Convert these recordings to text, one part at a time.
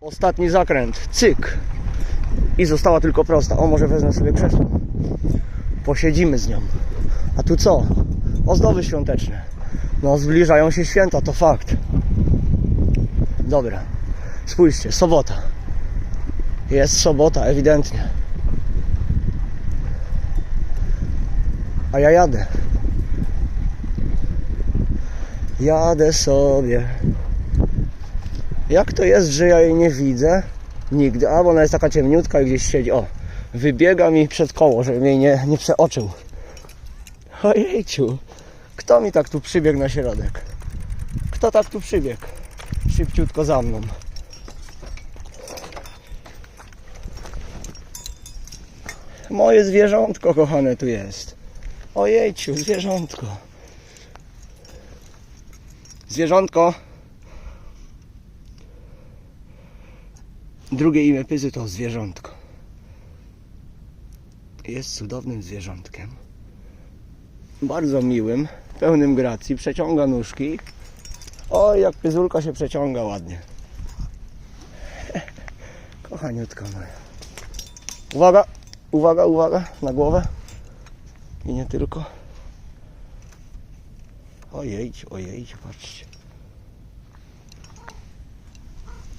Ostatni zakręt, cyk. I została tylko prosta. O, może wezmę sobie krzesło. Posiedzimy z nią. A tu co? Ozdoby świąteczne. No, zbliżają się święta, to fakt. Dobra. Spójrzcie, sobota. Jest sobota, ewidentnie. A ja jadę. Jadę sobie. Jak to jest, że ja jej nie widzę? Nigdy. A, ona jest taka ciemniutka i gdzieś siedzi. O, wybiega mi przed koło, żebym jej nie, nie przeoczył. Ojejciu. Kto mi tak tu przybiegł na środek? Kto tak tu przybiegł? Szybciutko za mną. Moje zwierzątko kochane tu jest. Ojejciu, zwierzątko. Zwierzątko. Drugie imię Pyzy to zwierzątko. Jest cudownym zwierzątkiem. Bardzo miłym, pełnym gracji, przeciąga nóżki. Oj, jak Pyzulka się przeciąga ładnie. Kochaniutka moja. Uwaga, uwaga, uwaga, na głowę. I nie tylko. Ojejciu, ojejciu, patrzcie.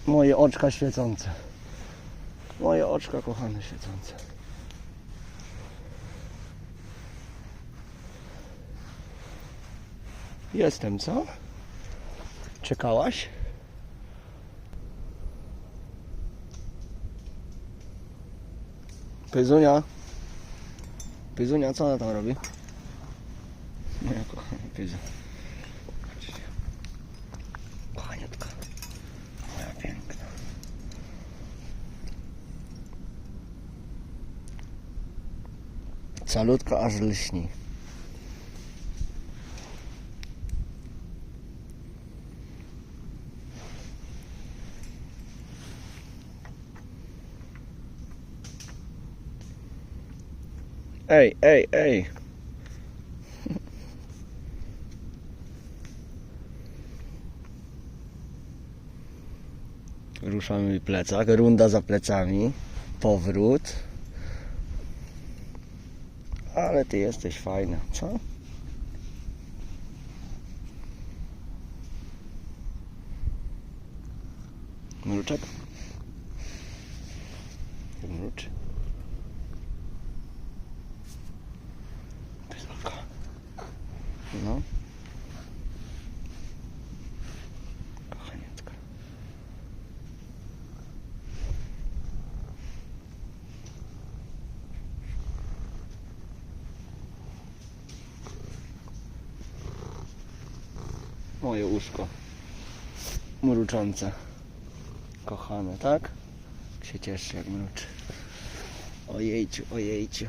Moje oczka świecące. Moje oczka kochane świecące. Jestem, co? Czekałaś? Pyzunia. Pyzunia, co ona tam robi? Moja kochana Pyzu. Patrzcie. Kochaniutka. Moja piękna. Calutka aż lśni. Ej, ej, ej. Ruszamy plecak, runda za plecami, powrót. Ale ty jesteś fajna, co? Mruczek? Mruczy. Pyzolka. No. Moje łóżko. Mruczące. Kochane, tak? Jak się cieszy jak mruczy. Ojejciu, ojejciu.